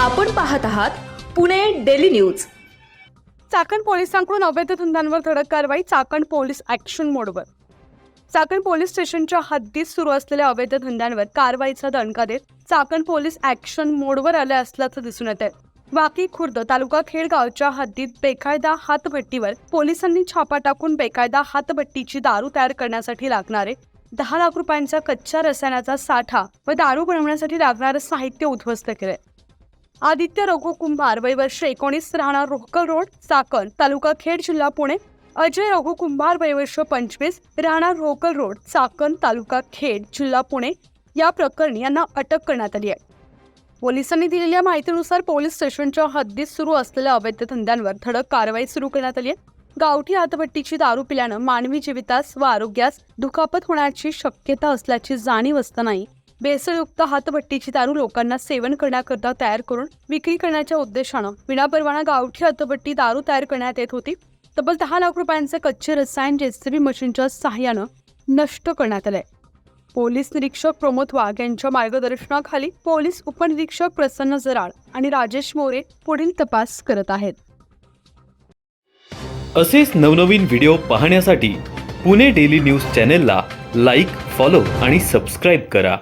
आपण पाहत आहात पुणे डेली न्यूज. चाकण पोलिसांकडून अवैध धंद्यांवर धडक कारवाई चाकण पोलीस ॲक्शन मोडवर. चाकण पोलीस स्टेशनच्या हद्दीत सुरू असलेल्या अवैध धंद्यांवर कारवाईचा दणका देत चाकण पोलीस ॲक्शन मोडवर आले असल्याचं दिसून येत आहे वाकी खुर्द तालुका खेड गावच्या हद्दीत बेकायदा हातभट्टीवर पोलिसांनी छापा टाकून बेकायदा हातभट्टीची दारू तयार करण्यासाठी लागणारे दहा लाख रुपयांचा कच्च्या रसायनाचा साठा व दारू बनवण्यासाठी लागणारं साहित्य उद्ध्वस्त केले आदित्य रघु कुंभार वय वर्ष एकोणीस राहणार रोहकल रोड चाकण तालुका खेड जिल्हा पुणे. अजय रघु कुंभार वय वर्ष पंचवीस राहणार रोहकल रोड चाकण तालुका खेड जिल्हा पुणे. या प्रकरणी यांना अटक करण्यात आली आहे. पोलिसांनी दिलेल्या माहितीनुसार पोलीस स्टेशनच्या हद्दीत सुरू असलेल्या अवैध धंद्यांवर धडक कारवाई सुरू करण्यात आली आहे. गावठी हातपट्टीची दारू पिल्यानं मानवी जीवितास व आरोग्यास दुखापत होण्याची शक्यता असल्याची जाणीव असतानाही भेसळयुक्त हातभट्टीची दारू लोकांना सेवन करण्याकरता तयार करून विक्री करण्याच्या उद्देशानं विनापरवाना गावठी हातभट्टी दारू तयार करण्यात येत होती. तब्बल दहा लाख रुपयांचे कच्चे रसायन जेसीबी मशीनच्या सहाय्यानं नष्ट करण्यात आलंय. पोलीस निरीक्षक प्रमोद वाघ यांच्या मार्गदर्शनाखाली पोलीस उपनिरीक्षक प्रसन्न जराळ आणि राजेश मोरे पुढील तपास करत आहेत. असेच नवनवीन व्हिडिओ पाहण्यासाठी पुणे डेली न्यूज चॅनेलला लाईक फॉलो आणि सबस्क्राईब करा.